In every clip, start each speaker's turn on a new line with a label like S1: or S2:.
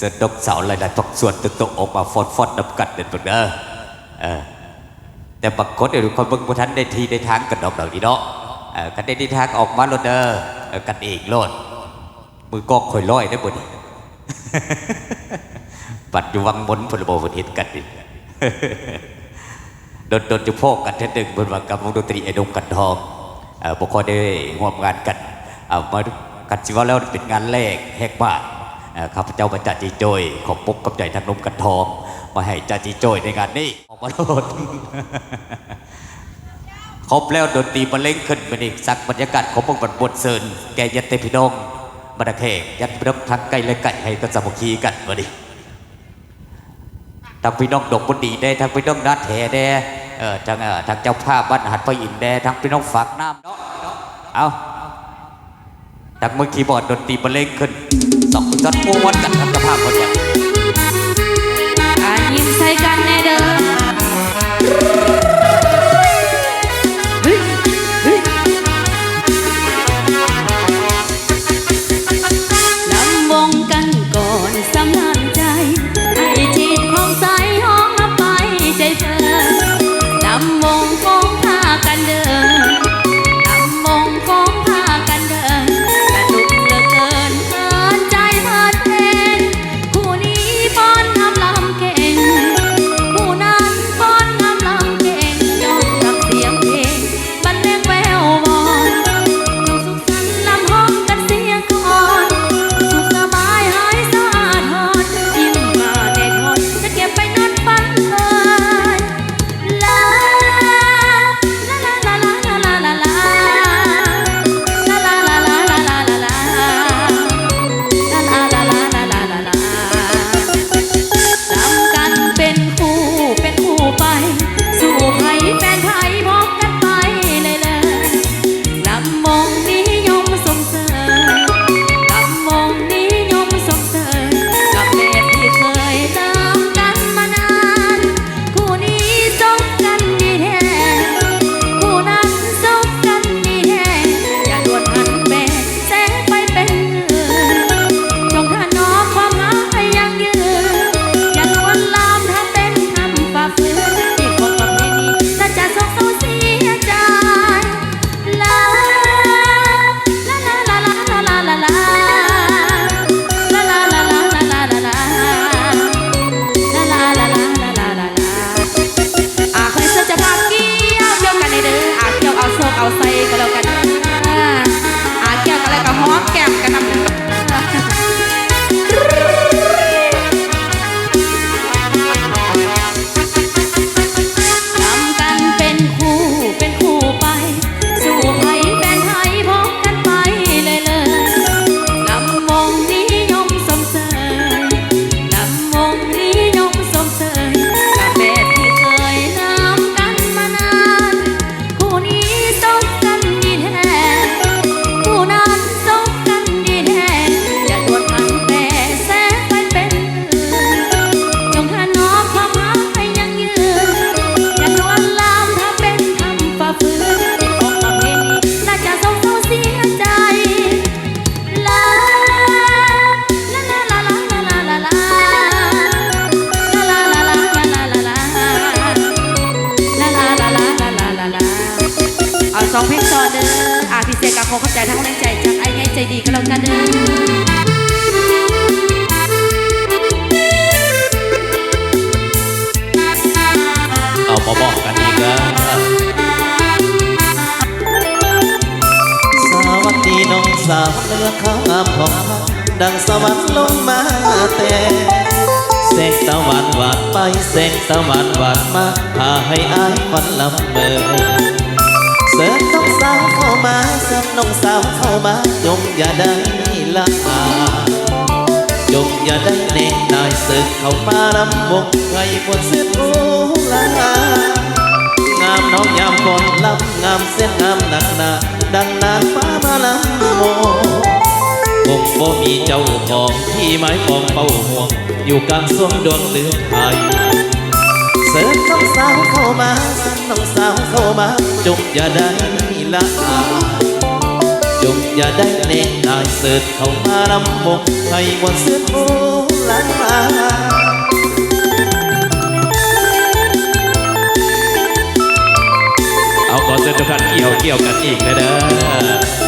S1: สดกเสา sáu lại là thọc ruột tự tụ ốc mà phọt นดำกัดเด็ดหมด bậc đơ Ờ แต่ปักคดเดี๋ยวคนเบิ่งบ่ทันได้ทีได้ทางกันดอกดอกนี้เนาะเออกันได้ที่ทางออกมาโลดเด้อกันเองโลดมือกอกค่อยลอยได้บ่นี่ปัดอยู่วังบนพุ่นบ่บ่เห็นกันนี่ดนดนจะพกกันเท่ดึงบนวังกับวงดนตรีไอ้ดงกันทองเออบ่ค่อได้ร่วมงานกันมากันจิว่าแล้วเป็นงานแรกแหกบ้าน ครับเจ้าพระจัดจีจ้อยขอบปุ๊บกับใจทักนุ่มกันทองมาให้จัดจีจอยในงานนี้ออกมาโลดครบแล้วดนตรีมาเล่งขึ้นมาอีกสักบรรยากาศของพวกบัดบดเซินแกยัดเตพี่น้องบันดาเขกยัดพี่น้องทั้งไก่และไก่ให้กันสามัคคีกันมาดิทั้งพี่น้องดกบุดีได้ทั้งพี่น้องนัดแห่ได้เออทั้งเออทั้งเจ้าภาพบ้านหัดพระอินได้ทั้งพี่น้องฝากน้ำเนาะเอาทั้งเมื่อคีย์บอร์ดดนตรีมาเล่
S2: งขึ้น ต้องจัดโมวัดกันทำกระภาพคนอย่างอายิ้มใส่ก sonse อาพิเศษกับขอเข้าใจทั้งแรงใจจากไอ้ไงใจดีก็แล้วกันเด้อ
S3: เอามาบอกกันอีกแล้วสวัสดีน้องสาวเลือข้ามของดังสวรรค์ลงมาแต่แสงตะวันหวานไปแสงตะวันหวานมาพาให้อายฝันลำเมอ เสิร์ฟน้องสาวเข้ามาเสิร์ฟน้องสาวเข้ามาจงอย่าได้ละอาจงอย่าได้เน่งนายศึกเข้ามารำวงให้บนเส้นโอลางามน้องยามบนลำงามเส้นงามหนักหนาดังนางฟ้ามาลำโมคงบ่มีเจ้าของที่ไม้ปองเป้าห่วงอยู่กลางสวงดวงเลือไทยเสิร์ฟน้องสาวเข้ามา น้องสาวเข้ามา จงอย่าได้ละอาจงอย่าได้เน่งนายเสิร์ฟเข้ามาลำบกให้บนเสื้อโบราเอาขอเชิญทุกท่านเกี่ยวเกี่ยวกันอีกนะเด้อ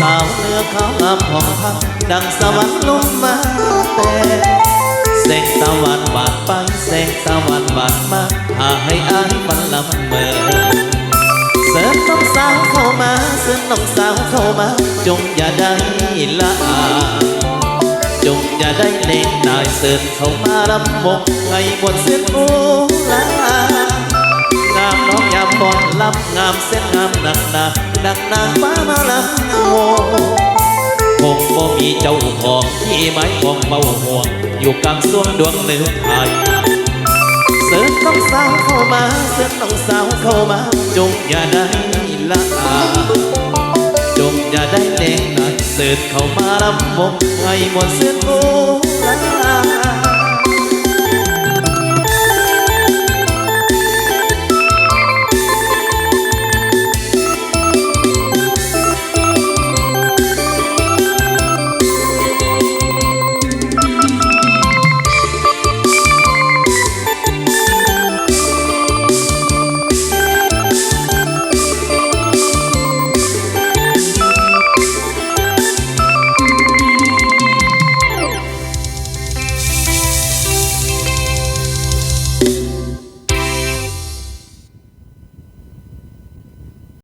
S3: สาวเนื้อขาวงามของพักดังสวรรค์ลงมาแต่แสงตะวันบาดไปแสงตะวันบาดมาพาให้อายฝันลำเมอเสิร์ฟน้องสาวเข้ามาเสิร์ฟน้องสาวเข้ามา จงอย่าได้ละอาจงอย่าได้เล่นนายเสิร์ฟเข้ามารำวงให้หมดเส้นโอลางามน้องยามบอนลำงามเส้นงามหนักหนา ดังนางฟ้ามาลำโมคงบ่มีเจ้าของที่ไม้ของเบาห่วง อยู่กลางสวงดวงเนื้อไทยเสิร์ฟน้องสาวเข้ามาเสิร์ฟน้องสาวเข้ามา จงอย่าได้ละอาจงอย่าได้เล่งนักเสิร์ฟเข้ามารำวงให้หมดเส้นโอลา